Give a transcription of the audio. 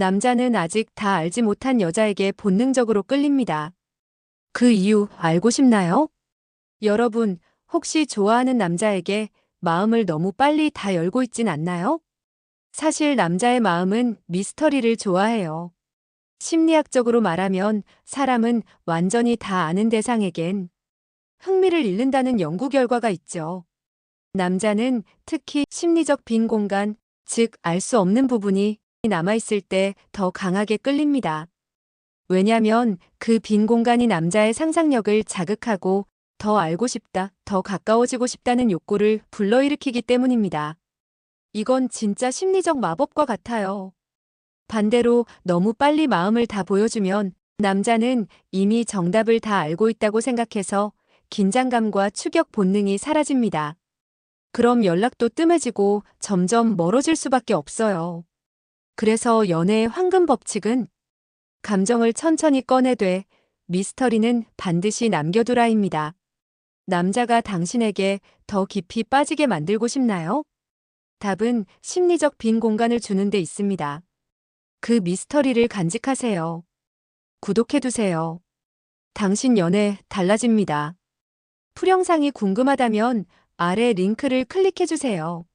남자는 아직 다 알지 못한 여자에게 본능적으로 끌립니다. 그 이유 알고 싶나요? 여러분, 혹시 좋아하는 남자에게 마음을 너무 빨리 다 열고 있진 않나요? 사실 남자의 마음은 미스터리를 좋아해요. 심리학적으로 말하면 사람은 완전히 다 아는 대상에겐 흥미를 잃는다는 연구 결과가 있죠. 남자는 특히 심리적 빈 공간, 즉 알 수 없는 부분이 남아있을 때 더 강하게 끌립니다. 왜냐면 그 빈 공간이 남자의 상상력을 자극하고 더 알고 싶다, 더 가까워지고 싶다는 욕구를 불러일으키기 때문입니다. 이건 진짜 심리적 마법과 같아요. 반대로 너무 빨리 마음을 다 보여주면 남자는 이미 정답을 다 알고 있다고 생각해서 긴장감과 추격 본능이 사라집니다. 그럼 연락도 뜸해지고 점점 멀어질 수밖에 없어요. 그래서 연애의 황금 법칙은 감정을 천천히 꺼내되 미스터리는 반드시 남겨두라입니다. 남자가 당신에게 더 깊이 빠지게 만들고 싶나요? 답은 심리적 빈 공간을 주는 데 있습니다. 그 미스터리를 간직하세요. 구독해두세요. 당신 연애 달라집니다. 풀영상이 궁금하다면 아래 링크를 클릭해주세요.